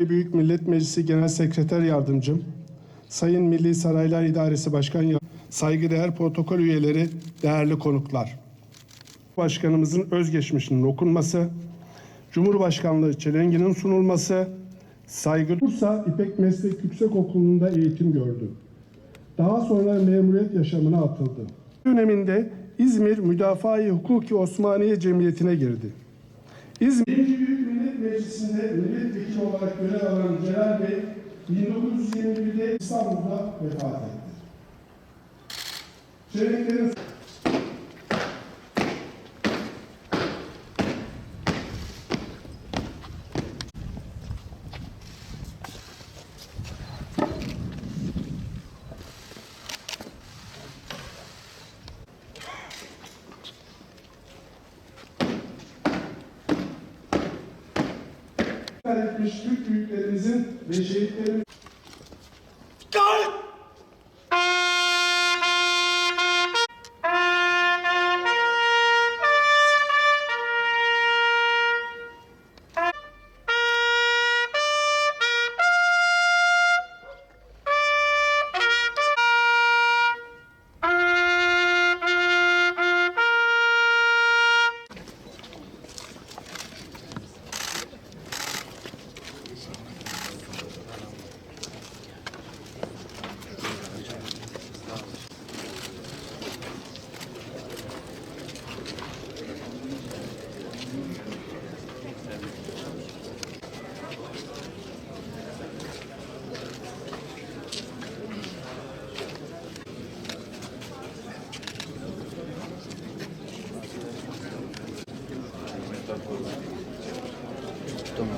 Büyük Millet Meclisi Genel Sekreter Yardımcım, Sayın Milli Saraylar İdaresi Başkan Yar- saygıdeğer protokol üyeleri, değerli konuklar. Başkanımızın özgeçmişinin okunması, Cumhurbaşkanlığı çelenginin sunulması, saygı Bursa İpek Meslek Yüksekokulu'nda eğitim gördü. Daha sonra memuriyet yaşamına atıldı. Döneminde İzmir Müdafaa-i Hukuki Osmaniye Cemiyeti'ne girdi. İzmir 1. Büyük Millet Meclisi'nde milletvekili olarak görev alan Celal Bey 1921'de İstanbul'da vefat etti. Çelenklerin etmiş Türk büyüklerimizin ve şehitlerimizin Что мы